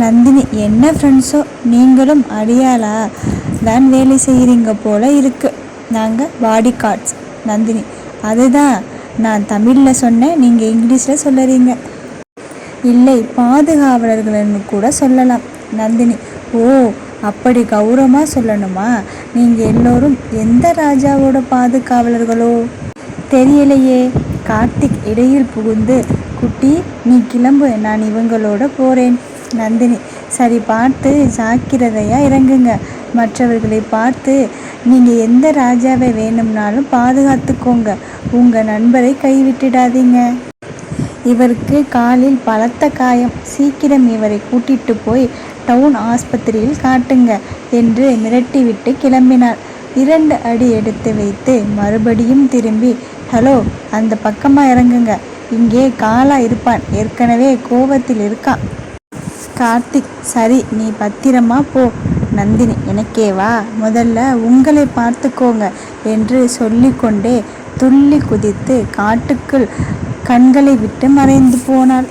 நந்தினி என்ன ஃப்ரெண்ட்ஸோ நீங்களும் அடியாளா? தான் வேலை செய்கிறீங்க போல இருக்கு. நாங்கள் பாடி கார்ட்ஸ் நந்தினி அதுதான். நான் தமிழில் சொன்னேன். நீங்கள் இங்கிலீஷில் சொல்லுறீங்க. இல்லை பாதுகாவலர்கள்னு கூட சொல்லலாம். நந்தினி ஓ அப்படி கௌரவமாக சொல்லணுமா? நீங்கள் எல்லோரும் எந்த ராஜாவோட பாதுகாவலர்களோ? தெரியலையே. கார்த்திக் இடையில் புகுந்து குட்டி நீ கிளம்பு. நான் இவங்களோட போகிறேன் நந்தினி. சரி பார்த்து ஜாக்கிரதையாக இறங்குங்க. மற்றவர்களை பார்த்து நீங்கள் எந்த ராஜாவை வேணும்னாலும் பாதுகாத்துக்கோங்க. உங்கள் நண்பரை கைவிட்டுடாதீங்க. இவருக்கு காலில் பலத்த காயம். சீக்கிரம் இவரை கூட்டிட்டு போய் டவுன் ஆஸ்பத்திரியில் காட்டுங்க என்று மிரட்டிவிட்டு கிளம்பினார் இரண்டு அடி எடுத்து வைத்து மறுபடியும் திரும்பி ஹலோ அந்த பக்கமாக இறங்குங்க. இங்கே காலா இருப்பான். ஏற்கனவே கோவத்தில் இருக்கான் கார்த்திக் சரி நீ பத்திரமா போ. நந்தினி எனக்கே வா. முதல்ல உங்களை பார்த்துக்கோங்க என்று சொல்லிக்கொண்டே துள்ளி குதித்து காட்டுக்குள் கண்களை விட்டு மறைந்து போனாள்.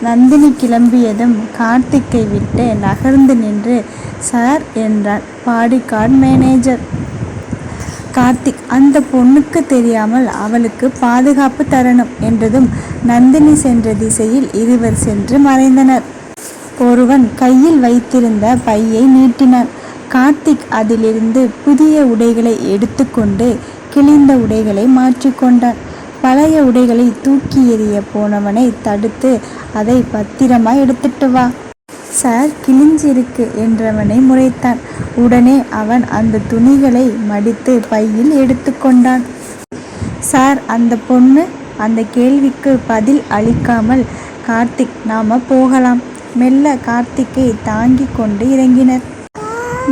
நந்தினி கிளம்பியதும் கார்த்திக்கை விட்டு நகர்ந்து நின்று சார் என்றான் பாடிகார்டு மேனேஜர். கார்த்திக் அந்த பொண்ணுக்கு தெரியாமல் அவளுக்கு பாதுகாப்பு தரணும் என்றதும் நந்தினி சென்ற திசையில் இருவர் சென்று மறைந்தனர். ஒருவன் கையில் வைத்திருந்த பையை நீட்டினான். கார்த்திக் அதிலிருந்து புதிய உடைகளை எடுத்துக்கொண்டு கிழிந்த உடைகளை மாற்றிக்கொண்டான். பழைய உடைகளை தூக்கி எறிய போனவனை தடுத்து அதை பத்திரமா எடுத்துட்டு வா. சார் கிழிஞ்சிருக்கு என்றவனை முறைத்தான். உடனே அவன் அந்த துணிகளை மடித்து பையில் எடுத்துக்கொண்டான் சார் அந்த பொண்ணு? அந்த கேள்விக்கு பதில் அளிக்காமல் கார்த்திக் நாம போகலாம். மெல்ல கார்த்திக்கை தாங்கி கொண்டு இறங்கினர்.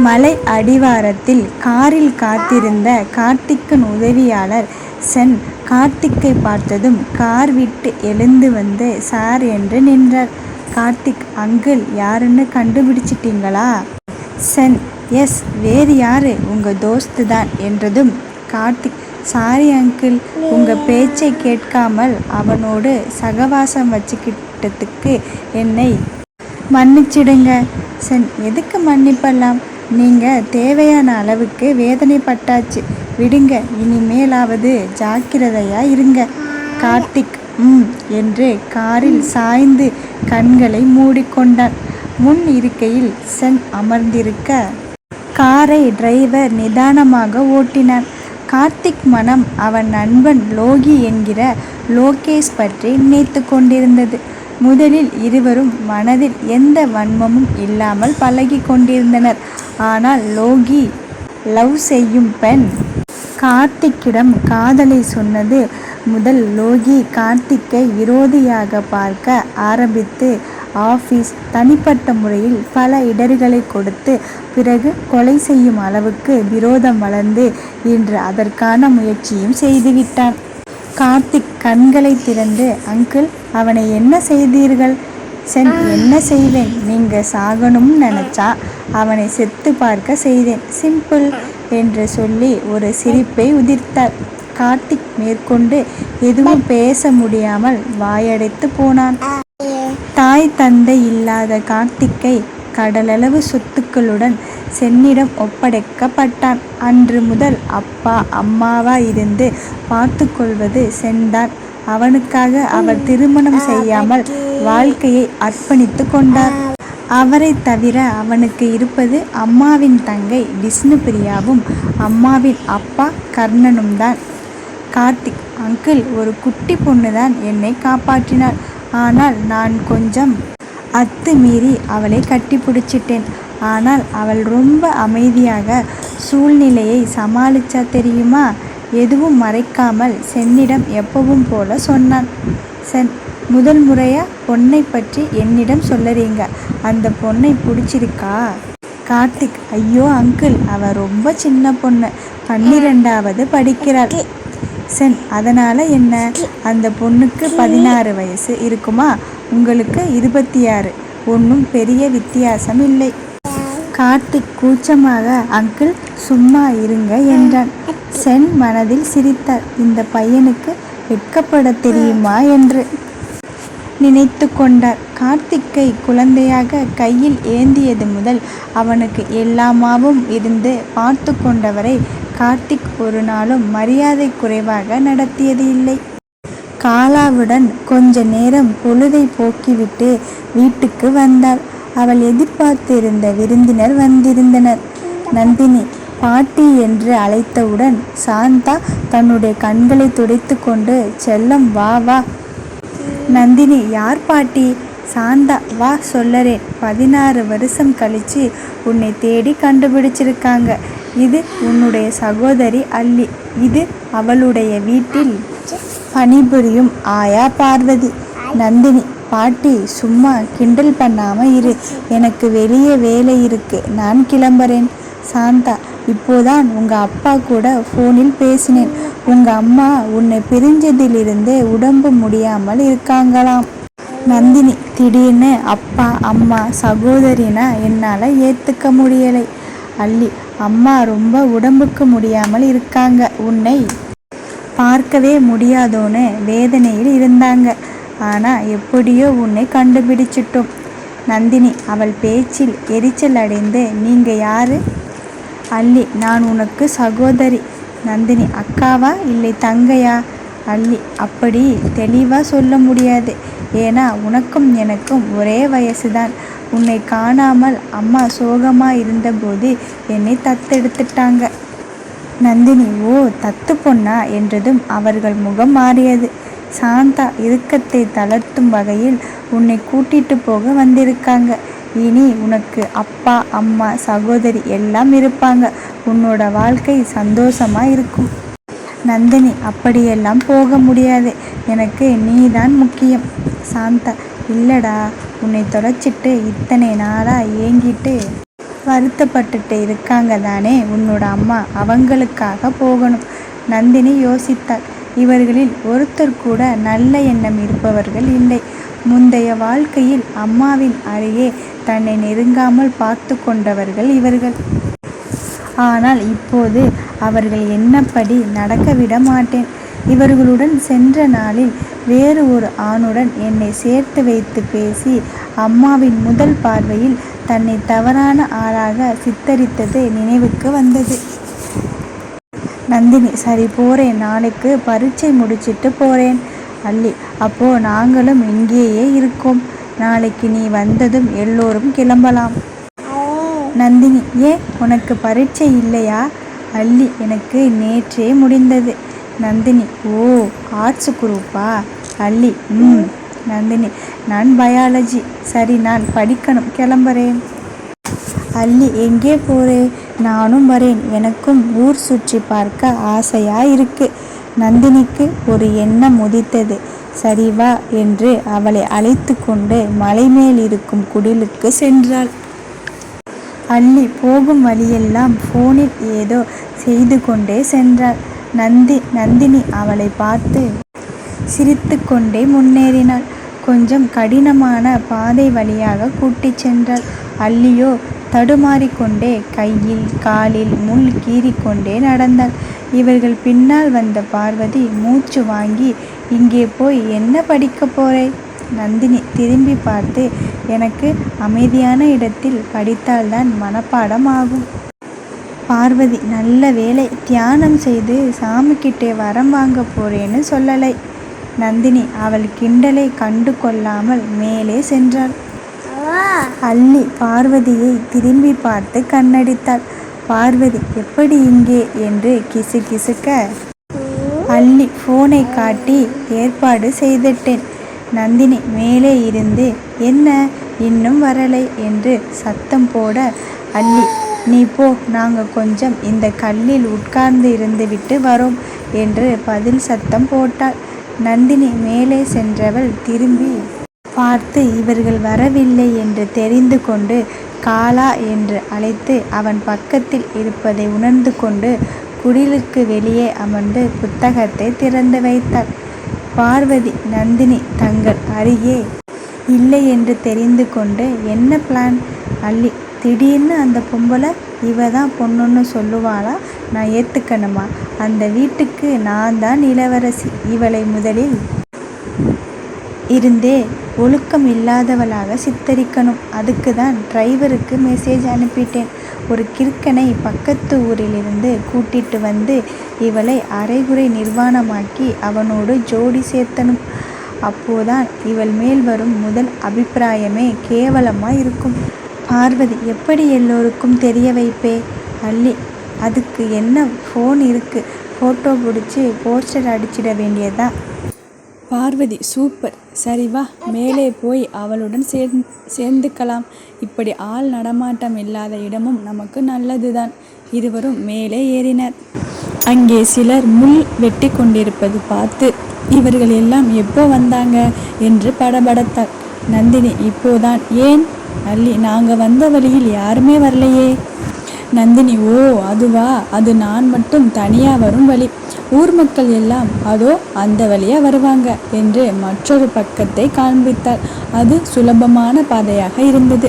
மலை அடிவாரத்தில் காரில் காத்திருந்த கார்த்திக்கின் உதவியாளர் சென் கார்த்திக்கை பார்த்ததும் கார் விட்டு எழுந்து வந்து சார் என்று நின்றார். கார்த்திக் அங்கிள் யாருன்னு கண்டுபிடிச்சிட்டீங்களா? சென் எஸ் வேறு யாரு? உங்க தோஸ்து தான் என்றதும் கார்த்திக் சாரி அங்கிள் உங்க பேச்சை கேட்காமல் அவனோடு சகவாசம் வச்சுக்கிட்டதுக்கு என்னை மன்னிச்சிடுங்க. சென் எதுக்கு மன்னிப்பெல்லாம்? நீங்கள் தேவையான அளவுக்கு வேதனைப்பட்டாச்சு. விடுங்க இனிமேலாவது ஜாக்கிரதையா இருங்க. கார்த்திக் ம் என்று காரில் சாய்ந்து கண்களை மூடிக்கொண்டான். முன் இருக்கையில் சென் அமர்ந்திருக்க காரை டிரைவர் நிதானமாக ஓட்டினான். கார்த்திக் மனம் அவன் நண்பன் லோகி என்கிற லோகேஷ் பற்றி நினைத்து கொண்டிருந்தது. முதலில் இருவரும் மனதில் எந்த வன்மமும் இல்லாமல் பழகி கொண்டிருந்தனர். ஆனால் லோகி லவ் செய்யும் பெண். கார்த்திக்கிடம் காதலை சொன்னது முதல் லோகி கார்த்திக்கை விரோதியாக பார்க்க ஆரம்பித்து ஆஃபீஸ் தனிப்பட்ட முறையில் பல இடர்களை கொடுத்து பிறகு கொலை செய்யும் அளவுக்கு விரோதம் வளர்ந்து இன்று அதற்கான முயற்சியும் செய்துவிட்டான். கார்த்திக் கண்களை திறந்து அங்கிள் அவனை என்ன செய்தீர்கள்? சென் என்ன செய்வேன் நீங்க சாகணும்னு நினைச்சா அவனை செத்து பார்க்க செய்தேன். சிம்பிள் என்று சொல்லி ஒரு சிரிப்பை உதிர்த்தார். கார்த்திக் மேற்கொண்டு எதுவும் பேச முடியாமல் வாயடைத்து போனான். தாய் தந்தை இல்லாத கார்த்திக்கை கடலளவு சொத்துக்களுடன் சென்னிடம் ஒப்படைக்கப்பட்டான். அன்று முதல் அப்பா அம்மாவா இருந்து பார்த்து கொள்வது சென்தான் அவனுக்காக அவர் திருமணம் செய்யாமல் வாழ்க்கையை அர்ப்பணித்து கொண்டார். அவரை தவிர அவனுக்கு இருப்பது அம்மாவின் தங்கை விஷ்ணு பிரியாவும் அம்மாவின் அப்பா கர்ணனும் தான். கார்த்திக் அங்கிள் ஒரு குட்டி பொண்ணு தான் என்னை காப்பாற்றினார் ஆனால் நான் கொஞ்சம் அத்து மீறி அவளை கட்டி பிடிச்சிட்டேன் ஆனால் அவள் ரொம்ப அமைதியாக சூழ்நிலையை சமாளிச்சா தெரியுமா? எதுவும் மறைக்காமல் சென்னிடம் எப்பவும் போல சொன்னான். சென் முதல் முறையா? பொண்ணை பற்றி என்னிடம் சொல்லறீங்க. அந்த பொண்ணை பிடிச்சிருக்கா? கார்த்திக் ஐயோ அங்கிள். அவ ரொம்ப சின்ன பொண்ணு. பன்னிரெண்டாவது படிக்கிறாள். சென் அதனால் என்ன? அந்த பொண்ணுக்கு பதினாறு வயசு இருக்குமா? உங்களுக்கு இருபத்தி ஆறு. ஒன்றும் பெரிய வித்தியாசம் இல்லை. கார்த்திக் கூச்சமாக அங்கிள் சும்மா இருங்க என்றான். சென் மனதில் சிரித்தார் இந்த பையனுக்கு வெட்கப்பட தெரியுமா? என்று நினைத்து கொண்டார் கார்த்திக்கை குழந்தையாக கையில் ஏந்தியது முதல் அவனுக்கு எல்லாமாவும் இருந்து பார்த்து கொண்டவரை கார்த்திக் ஒரு நாளும் மரியாதை குறைவாக நடத்தியது இல்லை. காலாவுடன் கொஞ்ச நேரம் பொழுதை போக்கிவிட்டு வீட்டுக்கு வந்தார் அவள் எதிர்பார்த்திருந்த விருந்தினர் வந்திருந்தனர். நந்தினி பாட்டி என்று அழைத்தவுடன் சாந்தா தன்னுடைய கண்களை துடைத்து கொண்டு செல்லம் வா வா. நந்தினி யார் பாட்டி? சாந்தா வா சொல்லறேன். பதினாறு வருஷம் கழிச்சு உன்னை தேடி கண்டுபிடிச்சிருக்காங்க. இது உன்னுடைய சகோதரி அல்லி. இது அவளுடைய வீட்டில் பணிபுரியும் ஆயா பார்வதி. நந்தினி பாட்டி சும்மா கிண்டல் பண்ணாமல் இரு. எனக்கு வெளியே வேலை இருக்கு. நான் கிளம்புறேன். சாந்தா இப்போதான் உங்கள் அப்பா கூட ஃபோனில் பேசினேன். உங்கள் அம்மா உன்னை பிரிஞ்சதிலிருந்து உடம்பு முடியாமல் இருக்காங்களாம். நந்தினி திடீர்னு அப்பா அம்மா சகோதரினா என்னால் ஏற்றுக்க முடியலை. அள்ளி அம்மா ரொம்ப உடம்புக்கு முடியாமல் இருக்காங்க. உன்னை பார்க்கவே முடியாதோன்னு வேதனையில் இருந்தாங்க. ஆனால் எப்படியோ உன்னை கண்டுபிடிச்சிட்டோம். நந்தினி அவள் பேச்சில் எரிச்சல் அடைந்து நீங்கள் யாரு? அல்லி நான் உனக்கு சகோதரி. நந்தினி அக்காவா? இல்லை தங்கையா? அல்லி அப்படி தெளிவாக சொல்ல முடியாது. ஏன்னா உனக்கும் எனக்கும் ஒரே வயசுதான். உன்னை காணாமல் அம்மா சோகமாக இருந்தபோது என்னை தத்தெடுத்துட்டாங்க. நந்தினி ஓ தத்து பொண்ணா என்றதும் அவர்கள் முகம் மாறியது. சாந்தா இறுக்கத்தை தளர்த்தும் வகையில் உன்னை கூட்டிட்டு போக வந்திருக்காங்க. இனி உனக்கு அப்பா அம்மா சகோதரி எல்லாம் இருப்பாங்க. உன்னோட வாழ்க்கை சந்தோஷமா இருக்கும். நந்தினி அப்படியெல்லாம் போக முடியாது. எனக்கு நீ தான் முக்கியம். சாந்தா இல்லடா. உன்னை தொலைச்சிட்டு இத்தனை நாளாக ஏங்கிட்டு வருத்தப்பட்டுட்டு இருக்காங்க தானே. உன்னோட அம்மா அவங்களுக்காக போகணும். நந்தினி யோசித்தாள். இவர்களில் ஒருத்தர் கூட நல்ல எண்ணம் இருப்பவர்கள் இல்லை. முந்தைய வாழ்க்கையில் அம்மாவின் அருகே தன்னை நெருங்காமல் பார்த்து கொண்டவர்கள் இவர்கள். ஆனால் இப்போது அவர்கள் என்னப்படி நடக்க விட மாட்டேன். இவர்களுடன் சென்ற நாளில் வேறு ஒரு ஆணுடன் என்னை சேர்த்து வைத்து பேசி அம்மாவின் முதல் பார்வையில் தன்னை தவறான ஆளாக சித்தரித்தது நினைவுக்கு வந்தது. நந்தினி சரி போகிறேன் நாளைக்கு பரீட்சை முடிச்சிட்டு போகிறேன் அல்லி அப்போ நாங்களும் இங்கேயே இருக்கோம். நாளைக்கு நீ வந்ததும் எல்லோரும் கிளம்பலாம். நந்தினி ஏன் உனக்கு பரீட்சை இல்லையா? அல்லி எனக்கு நேற்றே முடிந்தது. நந்தினி ஓ ஆர்ட்ஸ் குரூப்பா? அல்லி ம். நந்தினி நான் பயாலஜி சரி நான் படிக்கணும். கிளம்புறேன். அல்லி எங்கே போறே? நானும் வரேன். எனக்கும் ஊர் சுற்றி பார்க்க ஆசையா இருக்கு நந்தினிக்கு ஒரு எண்ணம் உதித்தது. சரி வா என்று அவளை அழைத்து கொண்டு மலை மேல் இருக்கும் குடிலுக்கு சென்றாள். அள்ளி போகும் வழியெல்லாம் போனில் ஏதோ செய்து கொண்டே சென்றாள். நந்தி நந்தினி அவளை பார்த்து சிரித்து கொண்டே முன்னேறினாள். கொஞ்சம் கடினமான பாதை வழியாக கூட்டிச் சென்றாள். அல்லியோ தடுமாறிக்கொண்டே கையில் காலில் முள் கீறிக்கொண்டே நடந்தாள். இவர்கள் பின்னால் வந்த பார்வதி மூச்சு வாங்கி இங்கே போய் என்ன படிக்க போறே? நந்தினி திரும்பி பார்த்து எனக்கு அமைதியான இடத்தில் படித்தால்தான் மனப்பாடம் ஆகும். பார்வதி நல்ல வேலை தியானம் செய்து சாமிக்கிட்டே வரம் வாங்க போறேன்னு சொல்லலை. நந்தினி அவள் கிண்டலை கண்டு கொள்ளாமல் மேலே சென்றாள். அள்ளி பார்வதியை திரும்பி பார்த்து கண்ணடித்தாள். பார்வதி எப்படி இங்கே என்று கிசு கிசுக்க அள்ளி ஃபோனை காட்டி ஏற்பாடு செய்துட்டேன். நந்தினி மேலே இருந்து என்ன? இன்னும் வரலை என்று சத்தம் போட அள்ளி நீ போ நாங்கள் கொஞ்சம் இந்த கல்லில் உட்கார்ந்து இருந்துவிட்டு வரோம் என்று பதில் சத்தம் போட்டாள். நந்தினி மேலே சென்றவள் திரும்பி பார்த்து இவர்கள் வரவில்லை என்று தெரிந்து கொண்டு காலா என்று அழைத்து அவன் பக்கத்தில் இருப்பதை உணர்ந்து கொண்டு குடிலுக்கு வெளியே அமர்ந்து புத்தகத்தை திறந்து வைத்தாள். பார்வதி நந்தினி தங்கள் அருகே இல்லை என்று தெரிந்து கொண்டு என்ன பிளான் அள்ளி திடீர்னு அந்த பொம்பளை இவ தான் பொண்ணுன்னு சொல்லுவாளா? நான் ஏற்றுக்கணுமா அந்த வீட்டுக்கு நான் தான் இளவரசி. இவளை முதலில் இருந்தே ஒழுக்கம் இல்லாதவளாக சித்தரிக்கணும். அதுக்கு தான் டிரைவருக்கு மெசேஜ் அனுப்பிட்டேன். ஒரு கிறுக்கனை பக்கத்து ஊரிலிருந்து கூட்டிட்டு வந்து இவளை அரைகுறை நிர்வாணமாக்கி அவனோடு ஜோடி சேர்த்தனும் அப்போதான் இவள் மேல் வரும் முதல் அபிப்பிராயமே கேவலமாக இருக்கும். பார்வதி எப்படி எல்லோருக்கும் தெரிய வைப்பே? அல்லி அதுக்கு என்ன ஃபோன் இருக்குது ஃபோட்டோ பிடிச்சி போஸ்டர் அடிச்சிட வேண்டியதா? பார்வதி சூப்பர். சரி வா மேலே போய் அவளுடன் சேர் சேர்ந்துக்கலாம். இப்படி ஆள் நடமாட்டம் இல்லாத இடமும் நமக்கு நல்லதுதான். இருவரும் மேலே ஏறினர். அங்கே சிலர் முள் வெட்டி கொண்டிருப்பது பார்த்து இவர்கள் எல்லாம் எப்போ வந்தாங்க? என்று படபடத்தார் நந்தினி இப்போதான். ஏன்? அல்லி நாங்கள் வந்த வழியில் யாருமே வரலையே. நந்தினி ஓ அதுவா? அது நான் மட்டும் தனியாக வரும் வழி. ஊர் மக்கள் எல்லாம் அதோ அந்த வழியாக வருவாங்க என்று மற்றொரு பக்கத்தை காண்பித்தார். அது சுலபமான பாதையாக இருந்தது.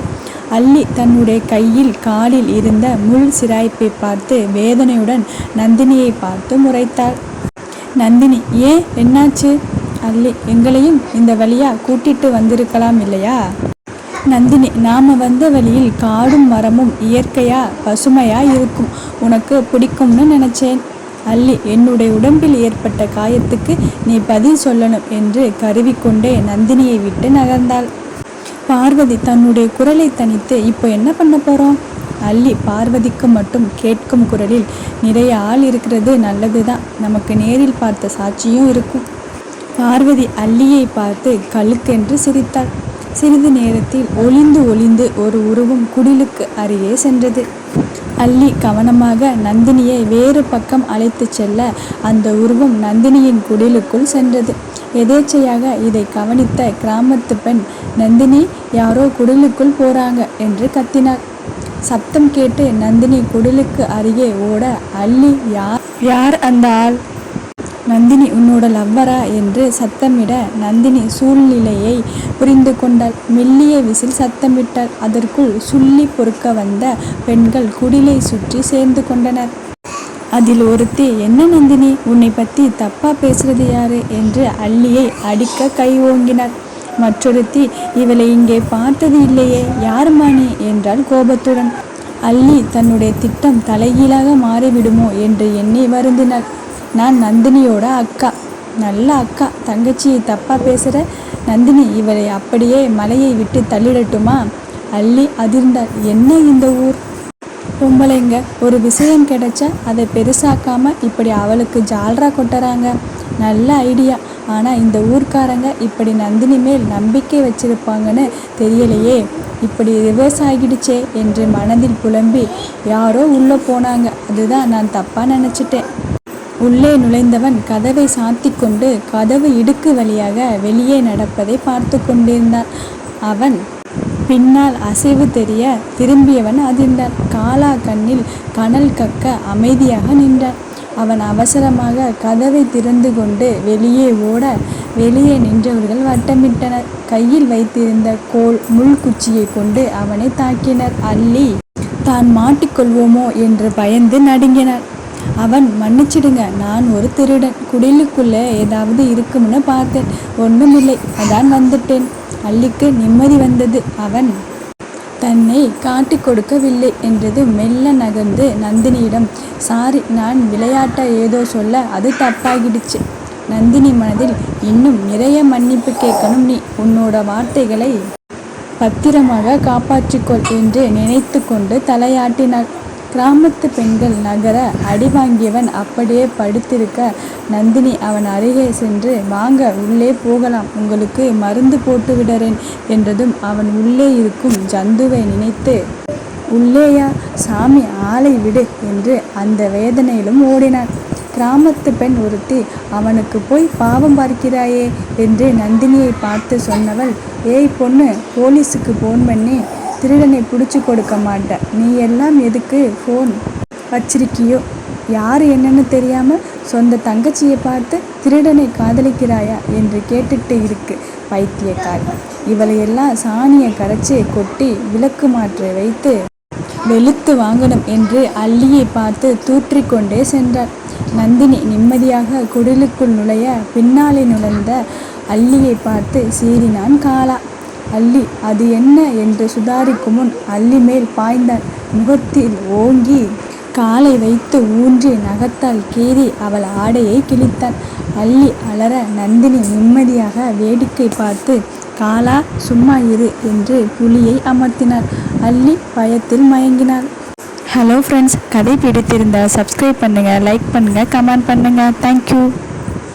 அல்லி தன்னுடைய கையில் காலில் இருந்த முள் சிராய்ப்பை பார்த்து வேதனையுடன் நந்தினியை பார்த்து முறைத்தாள். நந்தினி ஏன்? என்னாச்சு? அல்லி எங்களையும் இந்த வழியாக கூட்டிட்டு வந்திருக்கலாம் இல்லையா? நந்தினி நாம வந்த வழியில் காடும் மரமும் இயற்கையா பசுமையா இருக்கும். உனக்கு பிடிக்கும்னு நினைச்சேன். அல்லி என்னுடைய உடம்பில் ஏற்பட்ட காயத்துக்கு நீ பதில் சொல்லணும் என்று கருவிக்கொண்டே நந்தினியை விட்டு நகர்ந்தாள். பார்வதி தன்னுடைய குரலை தனித்து இப்போ என்ன பண்ண போகிறோம் அல்லி பார்வதிக்கு மட்டும் கேட்கும் குரலில் நிறைய ஆள் இருக்கிறது நல்லது தான் நமக்கு நேரில் பார்த்த சாட்சியும் இருக்கும் பார்வதி அல்லியை பார்த்து கழுக்கென்று சிரித்தாள். சிறிது நேரத்தில் ஒளிந்து ஒளிந்து ஒரு உருவம் குடிலுக்கு அருகே சென்றது. அல்லி கவனமாக நந்தினியை வேறு பக்கம் அழைத்துச் செல்ல அந்த உருவம் நந்தினியின் குடிலுக்குள் சென்றது. எதேச்சையாக இதை கவனித்த கிராமத்து பெண் நந்தினி யாரோ குடிலுக்குள் போறாங்க என்று கத்தினார் சப்தம் கேட்டு நந்தினி குடிலுக்கு அருகே ஓட அல்லி யார் யார் அந்த ஆள்? நந்தினி உன்னோட லவ்வரா என்று சத்தமிட நந்தினி சூழ்நிலையை புரிந்து கொண்டாள். மெல்லிய விசில் சத்தமிட்டாள். அதற்குள் சுள்ளி பொறுக்க வந்த பெண்கள் குடிலை சுற்றி சேர்ந்து கொண்டனர். அதில் ஒருத்தி என்ன நந்தினி? உன்னை பற்றி தப்பாக பேசுறது யாரு? என்று அல்லியை அடிக்க கை ஓங்கினார். மற்றொருத்தி இவளை இங்கே பார்த்தது இல்லையே. யார் மாணி? என்றாள் கோபத்துடன். அல்லி தன்னுடைய திட்டம் தலைகீழாக மாறிவிடுமோ? என்று எண்ணி வருந்தினாள். நான் நந்தினியோட அக்கா. நல்ல அக்கா. தங்கச்சியை தப்பா பேசுற நந்தினி இவளை அப்படியே மலையை விட்டு தள்ளிடட்டுமா? அள்ளி அதிர்ந்தாள். என்ன இந்த ஊர்? பொம்பளைங்க ஒரு விஷயம் கிடைச்சா அதை பெருசாக்காம இப்படி அவளுக்கு ஜால்ரா கொட்டுறாங்க. நல்ல ஐடியா. ஆனால் இந்த ஊர்க்காரங்க இப்படி நந்தினி மேல் நம்பிக்கை வச்சிருப்பாங்கன்னு தெரியலையே. இப்படி ரிவர்ஸ் ஆகிடுச்சே என்று மனதில் புலம்பி யாரோ உள்ளே போனாங்க. அதுதான் நான் தப்பாக நினச்சிட்டேன். உள்ளே நுழைந்தவன் கதவை சாத்திக் கொண்டு கதவு இடுக்கு வழியாக வெளியே நடப்பதை பார்த்து கொண்டிருந்தான். அவன் பின்னால் அசைவு தெரிய திரும்பியவன் அதிர்ந்தான். காலா கண்ணில் கனல் கக்க அமைதியாக நின்றான். அவன் அவசரமாக கதவை திறந்து கொண்டு வெளியே ஓட வெளியே நின்றவர்கள் வட்டமிட்டனர். கையில் வைத்திருந்த கோல் முள்குச்சியை கொண்டு அவனை தாக்கினர். அள்ளி தான் மாட்டிக்கொள்வோமோ? என்று பயந்து நடுங்கினார் அவன் மன்னிச்சிடுங்க நான் ஒரு திருடன். குடிலுக்குள்ள ஏதாவது இருக்கும்னு பார்த்தேன். ஒன்றுமில்லை அதான் வந்துட்டேன். அள்ளிக்கு நிம்மதி வந்தது. அவன் தன்னை காட்டி கொடுக்கவில்லை என்றது மெல்ல நகர்ந்து நந்தினியிடம். சாரி நான் விளையாட்ட ஏதோ சொல்ல அது தப்பாகிடுச்சு. நந்தினி மனதில் இன்னும் நிறைய மன்னிப்பு கேட்கணும் நீ. உன்னோட வார்த்தைகளை பத்திரமாக காப்பாற்றிக்கொள் என்று நினைத்து கொண்டு தலையாட்டினாள். கிராமத்து பெண்கள் நகர அடி வாங்கியவன் அப்படியே படுத்திருக்க நந்தினி அவன் அருகே சென்று வாங்க உள்ளே போகலாம். உங்களுக்கு மருந்து போட்டுவிடறேன் என்றதும் அவன் உள்ளே இருக்கும் ஜந்துவை நினைத்து உள்ளேயா? சாமி ஆளை விடு என்று அந்த வேதனையிலும் ஓடினான். கிராமத்து பெண் ஒருத்தி அவனுக்கு போய் பாவம் பார்க்கிறாயே என்று நந்தினியை பார்த்து சொன்னவள் ஏய் பொண்ணு போலீஸுக்கு ஃபோன் பண்ணி திருடனை பிடிச்சி கொடுக்க மாட்டேன் நீ எல்லாம் எதுக்கு ஃபோன் வச்சிருக்கியோ? யார் என்னன்னு தெரியாமல் சொந்த தங்கச்சியை பார்த்து திருடனை காதலிக்கிறாயா என்று கேட்டுட்டு இருக்கு பைத்தியக்காரி இவளையெல்லாம் சாணியை கரைச்சி கொட்டி விளக்கு மாற்ற வைத்து வெளுத்து வாங்கணும் என்று அள்ளியை பார்த்து தூற்றிக்கொண்டே சென்றார் நந்தினி நிம்மதியாக குடிலுக்குள் நுழைய பின்னாலே நுழைந்த அள்ளியை பார்த்து சீறினான் காலா. அல்லி அது என்ன என்று சுதாரிக்கும் முன் அல்லி மேல் பாய்ந்தான். முகத்தில் ஓங்கி காலை வைத்து ஊன்றி நகத்தால் கீறி அவள் ஆடையை கிழித்தான். அள்ளி அலற நந்தினி நிம்மதியாக வேடிக்கை பார்த்து காலா சும்மா இரு என்று புலியை அமர்த்தினார் அள்ளி பயத்தில் மயங்கினாள். ஹலோ ஃப்ரெண்ட்ஸ் கதை பிடித்திருந்தால் சப்ஸ்கிரைப் பண்ணுங்கள் லைக் பண்ணுங்கள் கமெண்ட் பண்ணுங்கள் தேங்க்யூ